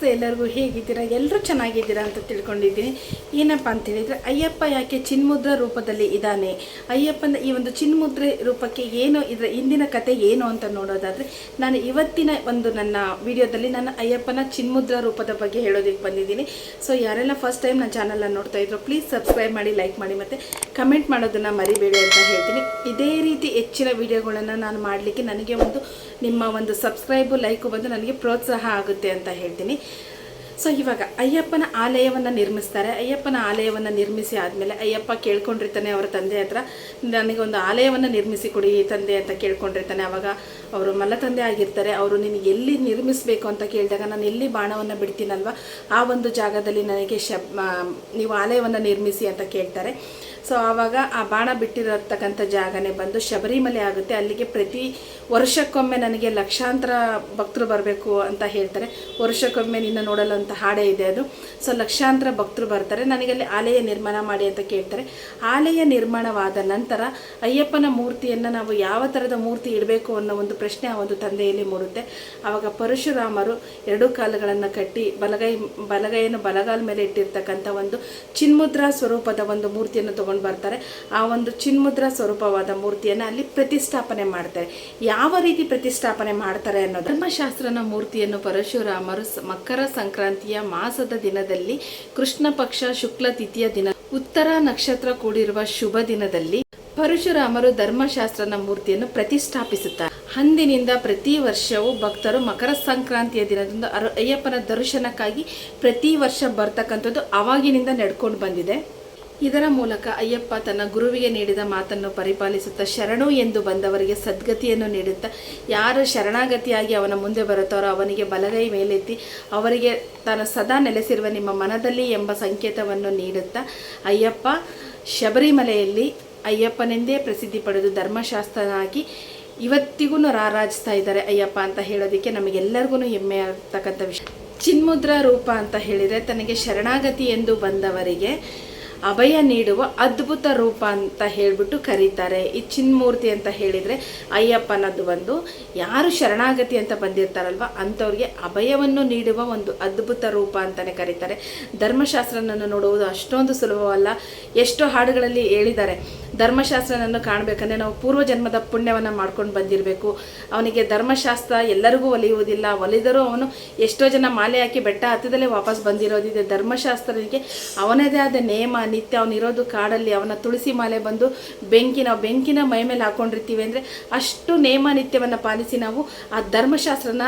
ನಮಸ್ತೆ, ಎಲ್ಲರಿಗೂ ಹೇಗಿದ್ದೀರಾ? ಎಲ್ಲರೂ ಚೆನ್ನಾಗಿದ್ದೀರಾ ಅಂತ ತಿಳ್ಕೊಂಡಿದ್ದೀನಿ. ಏನಪ್ಪ ಅಂತ ಹೇಳಿದರೆ ಅಯ್ಯಪ್ಪ ಯಾಕೆ ಚಿನ್ಮುದ್ರ ರೂಪದಲ್ಲಿ ಇದ್ದಾನೆ? ಅಯ್ಯಪ್ಪನ ಈ ಒಂದು ಚಿನ್ಮುದ್ರೆ ರೂಪಕ್ಕೆ ಏನು, ಇದರ ಹಿಂದಿನ ಕತೆ ಏನು ಅಂತ ನೋಡೋದಾದರೆ, ನಾನು ಇವತ್ತಿನ ಒಂದು ನನ್ನ ವಿಡಿಯೋದಲ್ಲಿ ನಾನು ಅಯ್ಯಪ್ಪನ ಚಿನ್ಮುದ್ರ ರೂಪದ ಬಗ್ಗೆ ಹೇಳೋದಕ್ಕೆ ಬಂದಿದ್ದೀನಿ. ಸೊ ಯಾರೆಲ್ಲ ಫಸ್ಟ್ ಟೈಮ್ ನನ್ನ ಚಾನಲ್ನ ನೋಡ್ತಾ ಇದ್ರು ಪ್ಲೀಸ್ ಸಬ್ಸ್ಕ್ರೈಬ್ ಮಾಡಿ ಲೈಕ್ ಮಾಡಿ ಮತ್ತು ಕಮೆಂಟ್ ಮಾಡೋದನ್ನು ಮರಿಬೇಡಿ ಅಂತ ಹೇಳ್ತೀನಿ. ಇದೇ ರೀತಿ ಹೆಚ್ಚಿನ ವಿಡಿಯೋಗಳನ್ನು ನಾನು ಮಾಡಲಿಕ್ಕೆ ನನಗೆ ಒಂದು, ನಿಮ್ಮ ಒಂದು ಸಬ್ಸ್ಕ್ರೈಬು ಲೈಕು ಬಂದು ನನಗೆ ಪ್ರೋತ್ಸಾಹ ಆಗುತ್ತೆ ಅಂತ ಹೇಳ್ತೀನಿ. ಸೊ ಇವಾಗ ಅಯ್ಯಪ್ಪನ ಆಲಯವನ್ನು ನಿರ್ಮಿಸ್ತಾರೆ. ಅಯ್ಯಪ್ಪನ ಆಲಯವನ್ನು ನಿರ್ಮಿಸಿ ಆದಮೇಲೆ ಅಯ್ಯಪ್ಪ ಕೇಳ್ಕೊಂಡಿರ್ತಾನೆ ಅವರ ತಂದೆ ಹತ್ರ, ನನಗೆ ಒಂದು ಆಲಯವನ್ನು ನಿರ್ಮಿಸಿ ಕೊಡಿ ತಂದೆ ಅಂತ ಕೇಳ್ಕೊಂಡಿರ್ತಾನೆ. ಅವಾಗ ಅವರು ಮಲ್ಲ ತಂದೆ ಆಗಿರ್ತಾರೆ. ಅವರು, ನಿನಗೆ ಎಲ್ಲಿ ನಿರ್ಮಿಸಬೇಕು? ಅಂತ ಕೇಳಿದಾಗ, ನಾನು ಎಲ್ಲಿ ಬಾಣವನ್ನು ಬಿಡ್ತೀನಲ್ವ? ಆ ಒಂದು ಜಾಗದಲ್ಲಿ ನನಗೆ ಶಬ್ ನೀವು ಆಲಯವನ್ನು ನಿರ್ಮಿಸಿ ಅಂತ ಕೇಳ್ತಾರೆ. ಸೊ ಆವಾಗ ಆ ಬಾಣ ಬಿಟ್ಟಿರತಕ್ಕಂಥ ಜಾಗನೇ ಬಂದು ಶಬರಿಮಲೆ ಆಗುತ್ತೆ. ಅಲ್ಲಿಗೆ ಪ್ರತಿ ವರ್ಷಕ್ಕೊಮ್ಮೆ ನನಗೆ ಲಕ್ಷಾಂತರ ಭಕ್ತರು ಬರಬೇಕು ಅಂತ ಹೇಳ್ತಾರೆ. ವರ್ಷಕ್ಕೊಮ್ಮೆ ನಿನ್ನ ನೋಡಲು ಅಂತ ಹಾಡೇ ಇದೆ. ಅದು ಸೊ ಲಕ್ಷಾಂತರ ಭಕ್ತರು ಬರ್ತಾರೆ. ನನಗೆ ಅಲ್ಲಿ ಆಲಯ ನಿರ್ಮಾಣ ಮಾಡಿ ಅಂತ ಕೇಳ್ತಾರೆ. ಆಲಯ ನಿರ್ಮಾಣವಾದ ನಂತರ ಅಯ್ಯಪ್ಪನ ಮೂರ್ತಿಯನ್ನು ನಾವು ಯಾವ ಥರದ ಮೂರ್ತಿ ಇಡಬೇಕು ಅನ್ನೋ ಒಂದು ಪ್ರಶ್ನೆ ಆ ಒಂದು ತಂದೆಯಲ್ಲಿ ಮೂಡುತ್ತೆ. ಆವಾಗ ಪರಶುರಾಮರು ಎರಡು ಕಾಲುಗಳನ್ನು ಕಟ್ಟಿ ಬಲಗೈ, ಬಲಗೈಯನ್ನು ಬಲಗಾಲ ಮೇಲೆ ಇಟ್ಟಿರ್ತಕ್ಕಂಥ ಒಂದು ಚಿನ್ಮುದ್ರಾ ಸ್ವರೂಪದ ಒಂದು ಮೂರ್ತಿಯನ್ನು ತಗೊಂಡು ಬರ್ತಾರೆ. ಆ ಒಂದು ಚಿನ್ಮುದ್ರಾ ಸ್ವರೂಪವಾದ ಮೂರ್ತಿಯನ್ನು ಅಲ್ಲಿ ಪ್ರತಿಷ್ಠಾಪನೆ ಮಾಡ್ತಾರೆ. ಯಾವ ರೀತಿ ಪ್ರತಿಷ್ಠಾಪನೆ ಮಾಡ್ತಾರೆ ಅನ್ನೋದು. ಧರ್ಮಶಾಸ್ತ್ರನ ಮೂರ್ತಿಯನ್ನು ಪರಶುರಾಮರು ಮಕರ ಸಂಕ್ರಾಂತಿಯ ಮಾಸದ ದಿನದಲ್ಲಿ ಕೃಷ್ಣ ಪಕ್ಷ ಶುಕ್ಲ ತಿಥಿಯ ದಿನ. ಉತ್ತರ ನಕ್ಷತ್ರ ಕೂಡಿರುವ ಶುಭ ದಿನದಲ್ಲಿ ಪರಶುರಾಮರು ಧರ್ಮಶಾಸ್ತ್ರನ ಮೂರ್ತಿಯನ್ನು ಪ್ರತಿಷ್ಠಾಪಿಸುತ್ತಾರೆ. ಅಂದಿನಿಂದ ಪ್ರತಿ ವರ್ಷವೂ ಭಕ್ತರು ಮಕರ ಸಂಕ್ರಾಂತಿಯ ದಿನದಂದು ಅಯ್ಯಪ್ಪನ ದರ್ಶನಕ್ಕಾಗಿ ಪ್ರತಿ ವರ್ಷ ಬರ್ತಕ್ಕಂಥದ್ದು ಅವಾಗಿನಿಂದ ನಡ್ಕೊಂಡು ಬಂದಿದೆ. ಇದರ ಮೂಲಕ ಅಯ್ಯಪ್ಪ ತನ್ನ ಗುರುವಿಗೆ ನೀಡಿದ ಮಾತನ್ನು ಪರಿಪಾಲಿಸುತ್ತಾ ಶರಣು ಎಂದು ಬಂದವರಿಗೆ ಸದ್ಗತಿಯನ್ನು ನೀಡುತ್ತಾ ಯಾರು ಶರಣಾಗತಿಯಾಗಿ ಅವನ ಮುಂದೆ ಬರುತ್ತಾರೋ ಅವನಿಗೆ ಬಲಗೈ ಮೇಲೆತ್ತಿ ಅವರಿಗೆ ತಾನು ಸದಾ ನೆಲೆಸಿರುವ ನಿಮ್ಮ ಮನದಲ್ಲಿ ಎಂಬ ಸಂಕೇತವನ್ನು ನೀಡುತ್ತಾ, ಅಯ್ಯಪ್ಪ, ಶಬರಿಮಲೆಯಲ್ಲಿ ಅಯ್ಯಪ್ಪನೆಂದೇ ಪ್ರಸಿದ್ಧಿ ಪಡೆದು ಧರ್ಮಶಾಸ್ತ್ರನಾಗಿ ಇವತ್ತಿಗೂ ರಾರಾಜಿಸ್ತಾ ಇದ್ದಾರೆ. ಅಯ್ಯಪ್ಪ ಅಂತ ಹೇಳೋದಕ್ಕೆ ನಮಗೆಲ್ಲರಿಗೂ ಹೆಮ್ಮೆ ಆಗ್ತಕ್ಕಂಥ ವಿಷಯ. ಚಿನ್ಮುದ್ರ ರೂಪ ಅಂತ ಹೇಳಿದರೆ ತನಗೆ ಶರಣಾಗತಿ ಎಂದು ಬಂದವರಿಗೆ ಅಭಯ ನೀಡುವ ಅದ್ಭುತ ರೂಪ ಅಂತ ಹೇಳಿಬಿಟ್ಟು ಕರೀತಾರೆ. ಈ ಚಿನ್ಮೂರ್ತಿ ಅಂತ ಹೇಳಿದರೆ ಅಯ್ಯಪ್ಪನದ್ದು ಒಂದು. ಯಾರು ಶರಣಾಗತಿ ಅಂತ ಬಂದಿರ್ತಾರಲ್ವ, ಅಂಥವ್ರಿಗೆ ಅಭಯವನ್ನು ನೀಡುವ ಒಂದು ಅದ್ಭುತ ರೂಪ ಅಂತಲೇ ಕರೀತಾರೆ. ಧರ್ಮಶಾಸ್ತ್ರನನ್ನು ನೋಡುವುದು ಅಷ್ಟೊಂದು ಸುಲಭವಲ್ಲ. ಎಷ್ಟೋ ಹಾಡುಗಳಲ್ಲಿ ಹೇಳಿದ್ದಾರೆ, ಧರ್ಮಶಾಸ್ತ್ರನನ್ನು ಕಾಣಬೇಕಂದ್ರೆ ನಾವು ಪೂರ್ವ ಜನ್ಮದ ಪುಣ್ಯವನ್ನು ಮಾಡ್ಕೊಂಡು ಬಂದಿರಬೇಕು. ಅವನಿಗೆ ಧರ್ಮಶಾಸ್ತ್ರ ಎಲ್ಲರಿಗೂ ಒಲಿಯುವುದಿಲ್ಲ. ಒಲಿದರೂ ಅವನು ಎಷ್ಟೋ ಜನ ಮಾಲೆ ಹಾಕಿ ಬೆಟ್ಟ ಹತ್ತದಲ್ಲೇ ವಾಪಸ್ ಬಂದಿರೋದಿದೆ. ಧರ್ಮಶಾಸ್ತ್ರನಿಗೆ ಅವನದೇ ಆದ ನೇಮ ನಿತ್ಯ ಅವನಿರೋದು ಕಾಡಲ್ಲಿ, ಅವನ ತುಳಸಿ ಮಾಲೆ ಬಂದು ಬೆಂಕಿ ನಾವು ಬೆಂಕಿನ ಮೈ ಮೇಲೆ ಹಾಕೊಂಡಿರ್ತೀವಿ ಅಂದರೆ ಅಷ್ಟು ನೇಮ ನಿತ್ಯವನ್ನು ಪಾಲಿಸಿ ನಾವು ಆ ಧರ್ಮಶಾಸ್ತ್ರನ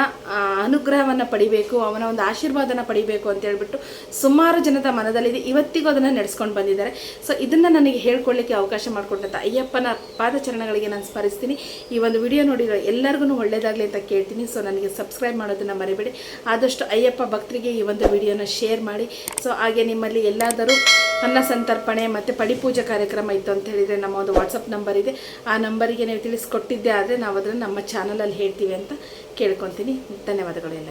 ಅನುಗ್ರಹವನ್ನು ಪಡಿಬೇಕು, ಅವನ ಒಂದು ಆಶೀರ್ವಾದನ ಪಡಿಬೇಕು ಅಂತ ಹೇಳ್ಬಿಟ್ಟು ಸುಮಾರು ಜನದ ಮನದಲ್ಲಿದೆ. ಇವತ್ತಿಗೂ ಅದನ್ನು ನಡೆಸ್ಕೊಂಡು ಬಂದಿದ್ದಾರೆ. ಸೊ ಇದನ್ನು ನನಗೆ ಹೇಳ್ಕೊಳ್ಳಿಕ್ಕೆ ಅವಕಾಶ ಮಾಡಿಕೊಟ್ಟಂಥ ಅಯ್ಯಪ್ಪನ ಪಾದಚರಣಗಳಿಗೆ ನಾನು ಸ್ಮರಿಸ್ತೀನಿ. ಈ ಒಂದು ವಿಡಿಯೋ ನೋಡಿರೋ ಎಲ್ಲರಿಗೂ ಒಳ್ಳೆಯದಾಗಲಿ ಅಂತ ಕೇಳ್ತೀನಿ. ಸೊ ನನಗೆ ಸಬ್ಸ್ಕ್ರೈಬ್ ಮಾಡೋದನ್ನು ಮರಿಬೇಡಿ. ಆದಷ್ಟು ಅಯ್ಯಪ್ಪ ಭಕ್ತರಿಗೆ ಈ ಒಂದು ವಿಡಿಯೋನ ಶೇರ್ ಮಾಡಿ. ಸೊ ಹಾಗೆ ನಿಮ್ಮಲ್ಲಿ ಎಲ್ಲಾದರೂ ಅನ್ನ ಸಂತರ್ಪಣೆ ಮತ್ತು ಪಡಿಪೂಜೆ ಕಾರ್ಯಕ್ರಮ ಇತ್ತು ಅಂತ ಹೇಳಿದರೆ ನಮ್ಮ ಒಂದು ವಾಟ್ಸಪ್ ನಂಬರ್ ಇದೆ. ಆ ನಂಬರಿಗೆ ನೀವು ತಿಳಿಸ್ಕೊಟ್ಟಿದ್ದೆ ಆದರೆ ನಾವು ಅದನ್ನು ನಮ್ಮ ಚಾನಲಲ್ಲಿ ಹೇಳ್ತೀವಿ ಅಂತ ಕೇಳ್ಕೊತೀನಿ. ಧನ್ಯವಾದಗಳು ಎಲ್ಲ